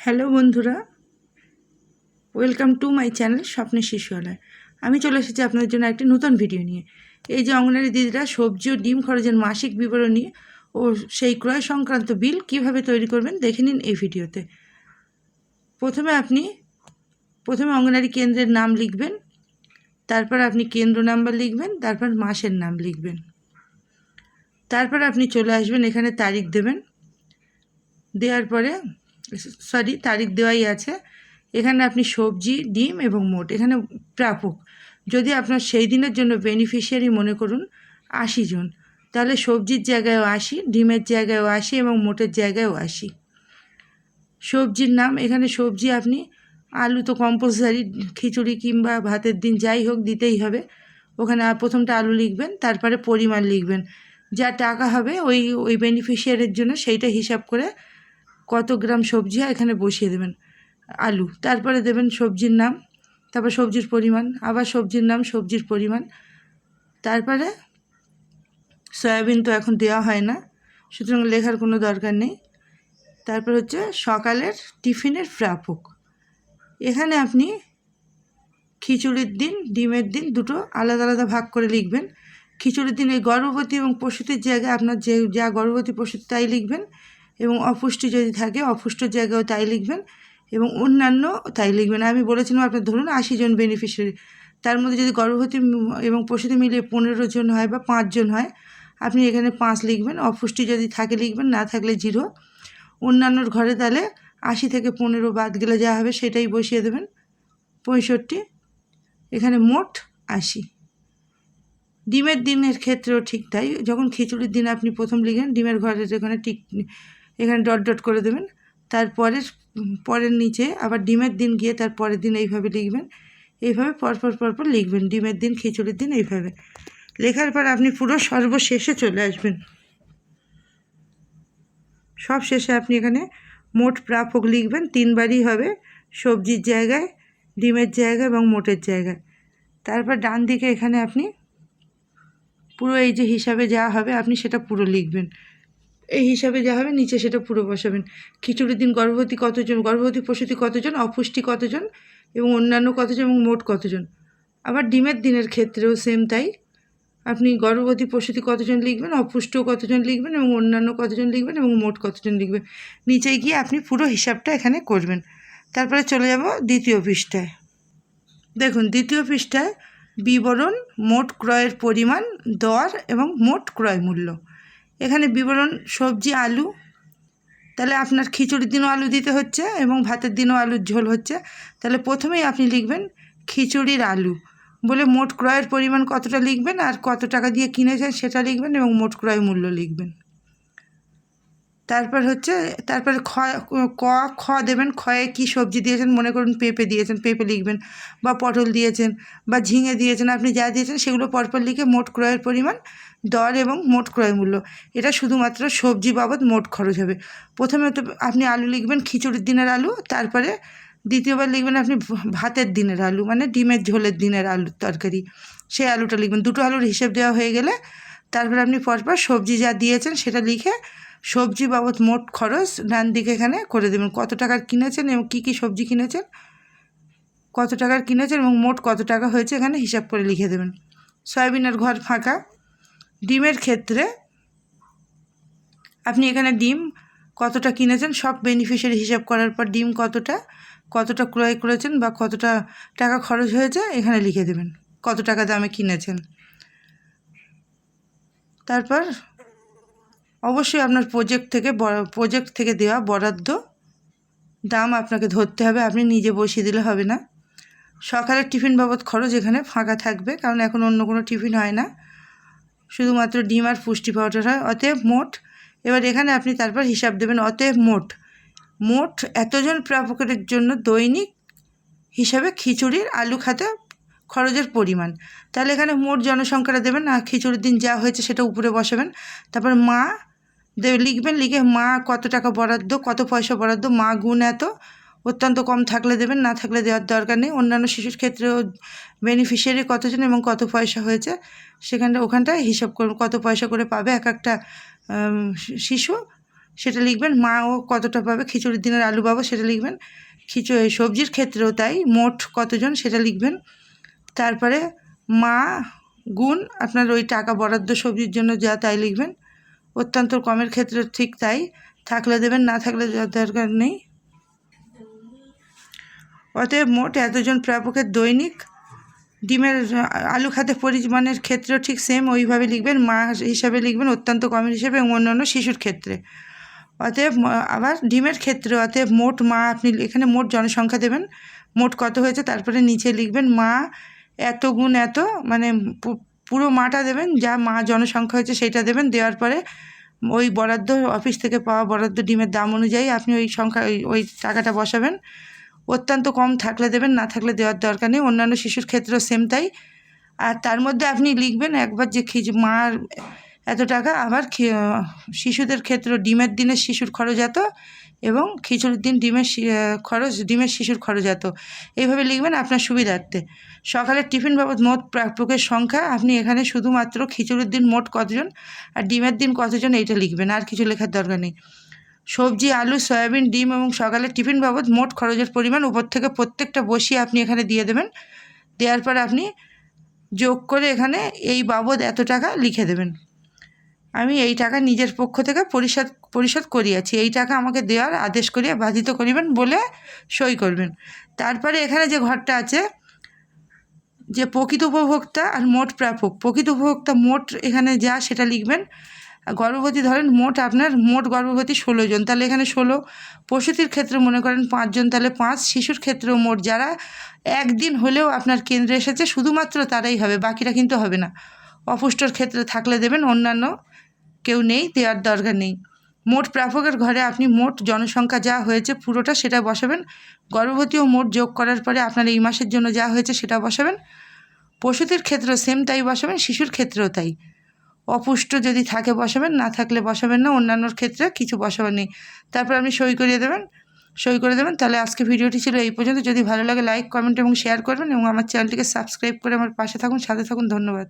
Hello বন্ধুরা, welcome to my channel স্বপ্নের শিশুয়ালয় আমি চলে এসেছি আপনাদের জন্য একটি নতুন ভিডিও নিয়ে। এই যে অঙ্গনারী দিদিরা সবজি ও ডিম খরচের মাসিক বিবরণ নিয়ে ও সেই ক্রয় সংক্রান্ত বিল কীভাবে তৈরি করবেন দেখে নিন এই ভিডিওতে। প্রথমে আপনি, প্রথমে অঙ্গনারী কেন্দ্রের নাম লিখবেন, তারপর আপনি কেন্দ্র নাম্বার লিখবেন, তারপর মাসের নাম লিখবেন। তারপর আপনি চলে আসবেন, এখানে তারিখ দেবেন। দেওয়ার পরে সরি, তারিখ দেওয়াই আছে। এখানে আপনি সবজি, ডিম এবং মোট, এখানে প্রাপক। যদি আপনার সেই দিনের জন্য বেনিফিশিয়ারি মনে করুন আশি জন, তাহলে সবজির জায়গায়ও আশি, ডিমের জায়গায়ও আশি এবং মোটের জায়গায়ও আশি। সবজির নাম, এখানে সবজি আপনি আলু তো কম্পালসারি খিচুড়ি কিংবা ভাতের দিন যাই হোক দিতেই হবে। ওখানে প্রথমটা আলু লিখবেন, তারপরে পরিমাণ লিখবেন। যা টাকা হবে ওই ওই বেনিফিশিয়ারির জন্য সেইটা হিসাব করে কত গ্রাম সবজি হয় এখানে বসিয়ে দেবেন আলু, তারপরে দেবেন সবজির নাম, তারপর সবজির পরিমাণ, আবার সবজির নাম, সবজির পরিমাণ, তারপরে সয়াবিন তো এখন দেওয়া হয় না, সুতরাং লেখার কোনো দরকার নেই। তারপর হচ্ছে সকালের টিফিনের প্রাপক এখানে আপনি খিচুড়ির দিন, ডিমের দিন দুটো আলাদা আলাদা ভাগ করে লিখবেন। খিচুড়ির দিন এই গর্ভবতী এবং প্রসূতির জায়গায় আপনার যে, যা গর্ভবতী পশু তাই লিখবেন। এবং অপুষ্টি যদি থাকে অপুষ্টর জায়গায়ও তাই লিখবেন এবং অন্যান্য তাই লিখবেন। আমি বলেছিলাম আপনার ধরুন আশি জন বেনিফিশিয়ারি তার মধ্যে যদি গর্ভবতী এবং প্রসূতি মিলিয়ে পনেরো জন হয় বা পাঁচজন হয়, আপনি এখানে পাঁচ লিখবেন, অপুষ্টি যদি থাকে লিখবেন, না থাকলে জিরো। অন্যান্যর ঘরে তাহলে আশি থেকে পনেরো বাদ গেলে যা হবে সেটাই বসিয়ে দেবেন, পঁয়ষট্টি। এখানে মোট আশি। ডিমের দিনের ক্ষেত্রেও ঠিক তাই, যখন খিচুড়ির দিন আপনি প্রথম লিখেন, ডিমের ঘরের এখানে টিক এখানে ডট ডট করে দেবেন। তারপরের পরের নিচে আবার ডিমের দিন গিয়ে তার পরের দিন এইভাবে লিখবেন। এইভাবে পরপর পরপর লিখবেন। ডিমের দিন, খিচুড়ির দিন এইভাবে। লেখার পর আপনি পুরো সর্বশেষে চলে আসবেন। সব শেষে আপনি এখানে মোট প্রাপক লিখবেন। তিনবারই হবে সবজির জায়গায়, ডিমের জায়গায় এবং মোটের জায়গায়। তারপর ডান দিকে এখানে আপনি পুরো এই যে হিসাবে যা হবে আপনি সেটা পুরো লিখবেন। এই হিসাবে যা হবে নিচে সেটা পুরো বসাবেন। খিচুড়ির দিন গর্ভবতী কতজন? গর্ভবতী প্রসূতি কতজন? অপুষ্টি কতজন? এবং অন্যান্য কতজন? এবং মোট কতজন? আবার ডিমের দিনের ক্ষেত্রেও সেম তাই। আপনি গর্ভবতী প্রসূতি কতজন লিখবেন অপুষ্ট কতজন লিখবেন এবং অন্যান্য কতজন লিখবেন এবং মোট কতজন লিখবেন? নিচে গিয়ে আপনি পুরো হিসাবটা এখানে করবেন। তারপরে চলে যাব দ্বিতীয় পৃষ্ঠায়। দেখুন, দ্বিতীয় পৃষ্ঠায় বিবরণ, মোট ক্রয়ের পরিমাণ, দর এবং মোট ক্রয় মূল্য। এখানে বিবরণ, সবজি, আলু। তাহলে আপনার খিচুড়ির দিনও আলু দিতে হচ্ছে এবং ভাতের দিনও আলুর ঝোল হচ্ছে। তাহলে প্রথমেই আপনি লিখবেন, খিচুড়ির আলু। বলে মোট ক্রয়ের পরিমাণ কতটা লিখবেন আর কত টাকা দিয়ে কিনেছেন সেটা লিখবেন এবং মোট ক্রয় মূল্য লিখবেন। তারপর হচ্ছে, তারপরে খ, ক, খ দেবেন খয়ে কী সবজি দিয়েছেন মনে করুন পেঁপে দিয়েছেন, পেঁপে লিখবেন বা পটল দিয়েছেন বা ঝিঙে দিয়েছেন, আপনি যা দিয়েছেন সেগুলো পরপর লিখে মোট ক্রয়ের পরিমাণ, দর এবং মোট ক্রয় মূল্য। এটা শুধুমাত্র সবজি বাবদ মোট খরচ হবে। প্রথমে তো আপনি আলু লিখবেন, খিচুড়ির দিনের আলু, তারপরে দ্বিতীয়বার লিখবেন আপনি ভাতের দিনের আলু মানে ডিমের ঝোলের দিনের আলুর তরকারি। সেই আলুটা লিখবেন। দুটো আলুর হিসেব দেওয়া হয়ে গেলে তারপর আপনি পরপর সবজি যা দিয়েছেন সেটা লিখে সবজি বাবদ মোট খরচ, ডান দিকে এখানে করে দেবেন। কত টাকার কিনেছেন এবং কী কী সবজি কিনেছেন? কত টাকার কিনেছেন এবং মোট কত টাকা হয়েছে এখানে হিসাব করে লিখে দেবেন। সয়াবিনের ঘর ফাঁকা। ডিমের ক্ষেত্রে আপনি এখানে ডিম কতটা কিনেছেন সব বেনিফিশিয়ারি হিসাব করার পর ডিম কতটা কতটা ক্রয় করেছেন বা কতটা টাকা খরচ হয়েছে এখানে লিখে দেবেন। কত টাকা দামে কিনেছেন। তারপর অবশ্যই আপনার প্রজেক্ট থেকে প্রজেক্ট থেকে দেওয়া বরাদ্দ দাম আপনাকে ধরতে হবে, আপনি নিজে বসিয়ে দিলে হবে না। সকালের টিফিন বাবদ খরচ এখানে ফাঁকা থাকবে, কারণ এখন অন্য কোনো টিফিন হয় না। শুধুমাত্র ডিম আর পুষ্টি পাউডার হয়, অতএব মোট, এবার এখানে আপনি তারপর হিসাব দেবেন, অতএব মোট মোট এতজন প্রাপকের জন্য দৈনিক হিসাবে খিচুড়ির আলু খাতে খরচের পরিমাণ। তাহলে এখানে মোট জনসংখ্যাটা দেবেন, আর খিচুড়ির দিন যা হয়েছে সেটা উপরে বসাবেন। তারপর মা দেবে লিখবেন, লিখে মা কত টাকা বরাদ্দ, কত পয়সা বরাদ্দ, মা গুণ এত, অত্যন্ত কম থাকলে দেবেন, না থাকলে দেওয়ার দরকার নেই। অন্যান্য শিশুর ক্ষেত্রেও বেনিফিশিয়ারি কতজন এবং কত পয়সা হয়েছে, সেখানটা, ওখানটায় হিসাব করুন, কত পয়সা করে পাবে এক একটা শিশু, সেটা লিখবেন। মা ও কতটা পাবে, খিচুড়ির দিনের আলু পাবো সেটা লিখবেন। খিচুড়ি সবজির ক্ষেত্রেও তাই, মোট কতজন সেটা লিখবেন। তারপরে মা গুণ, আপনার ওই টাকা বরাদ্দ সবজির জন্য যা তাই লিখবেন। অত্যন্ত কমের ক্ষেত্রে ঠিক তাই। থাকলে দেবেন, না থাকলে দরকার নেই। অতএব মোট এতজন প্রাপকের দৈনিক ডিমের, আলু খাতে পরিমাণের ক্ষেত্রেও ঠিক সেম ওইভাবে লিখবেন, মা হিসাবে লিখবেন, অত্যন্ত কমের হিসেবে এবং অন্যান্য শিশুর ক্ষেত্রে। অতএব আবার ডিমের ক্ষেত্রে অতএব মোট মা আপনি এখানে মোট জনসংখ্যা দেবেন। মোট কত হয়েছে তারপরে নিচে লিখবেন, মা এত গুণ এত মানে পুরো মাটা দেবেন, যা মা জনসংখ্যা হয়েছে সেটা দেবেন, দেওয়ার পরে ওই বরাদ্দ অফিস থেকে পাওয়া বরাদ্দ ডিমের দাম অনুযায়ী আপনি ওই সংখ্যা, ওই টাকাটা বসাবেন। অত্যন্ত কম থাকলে দেবেন, না থাকলে দেওয়ার দরকার নেই। অন্যান্য শিশুর ক্ষেত্রেও সেম তাই। আর তার মধ্যে আপনি লিখবেন একবার যে খিচ মার এত টাকা আবার শিশুদের ক্ষেত্রে ডিমের দিনের শিশুর খরচ এত এবং খিচুড়ির দিন ডিমের খরচ, ডিমের শিশুর খরচ এত। এইভাবে লিখবেন আপনার সুবিধার্থে। সকালের টিফিন বাবদ মোট প্রাপকের সংখ্যা আপনি এখানে শুধুমাত্র খিচুড়ির দিন মোট কতজন আর ডিমের দিন কতজন এইটা লিখবেন, আর কিছু লেখার দরকার নেই। সবজি, আলু, সয়াবিন, ডিম এবং সকালের টিফিন বাবদ মোট খরচের পরিমাণ উপর থেকে প্রত্যেকটা বসিয়ে আপনি এখানে দিয়ে দেবেন। দেওয়ার পর আপনি যোগ করে এখানে এই বাবদ এত টাকা লিখে দেবেন। আমি এই টাকা নিজের পক্ষ থেকে পরিশোধ পরিশোধ করিয়াছি। এই টাকা আমাকে দেওয়ার আদেশ করিয়া বাধিত করিবেন বলে সই করবেন। তারপরে এখানে যে ঘরটা আছে, যে প্রকৃত উপভোক্তা আর মোট প্রাপক। প্রকৃত উপভোক্তা মোট এখানে যা সেটা লিখবেন। গর্ভবতী ধরেন মোট আপনার মোট গর্ভবতী ষোলো জন, তাহলে এখানে ষোলো। প্রসূতির ক্ষেত্রে মনে করেন পাঁচজন তাহলে পাঁচ। শিশুর ক্ষেত্রেও মোট। যারা একদিন হলেও আপনার কেন্দ্রে এসেছে, শুধুমাত্র তারাই হবে, বাকিরা কিন্তু হবে না। অপুষ্টর ক্ষেত্রে থাকলে দেবেন অন্যান্য কেউ নেই, দেওয়ার দরকার নেই। মোট প্রাপকের ঘরে আপনি মোট জনসংখ্যা যা হয়েছে পুরোটা সেটা বসাবেন। গর্ভবতী ও মোট যোগ করার পরে আপনার এই মাসের জন্য যা হয়েছে সেটা বসাবেন। পশুদের ক্ষেত্রেও সেম তাই বসাবেন, শিশুর ক্ষেত্রেও তাই। অপুষ্ট যদি থাকে বসাবেন, না থাকলে বসাবেন না, অন্যান্যর ক্ষেত্রে কিছু বসাবেন নেই। তারপর আপনি সই করিয়ে দেবেন, সই করে দেবেন। তাহলে আজকে ভিডিওটি ছিল এই পর্যন্ত। যদি ভালো লাগে লাইক কমেন্ট এবং শেয়ার করবেন এবং আমার চ্যানেলটিকে সাবস্ক্রাইব করে আমার পাশে থাকুন, সাথে থাকুন। ধন্যবাদ।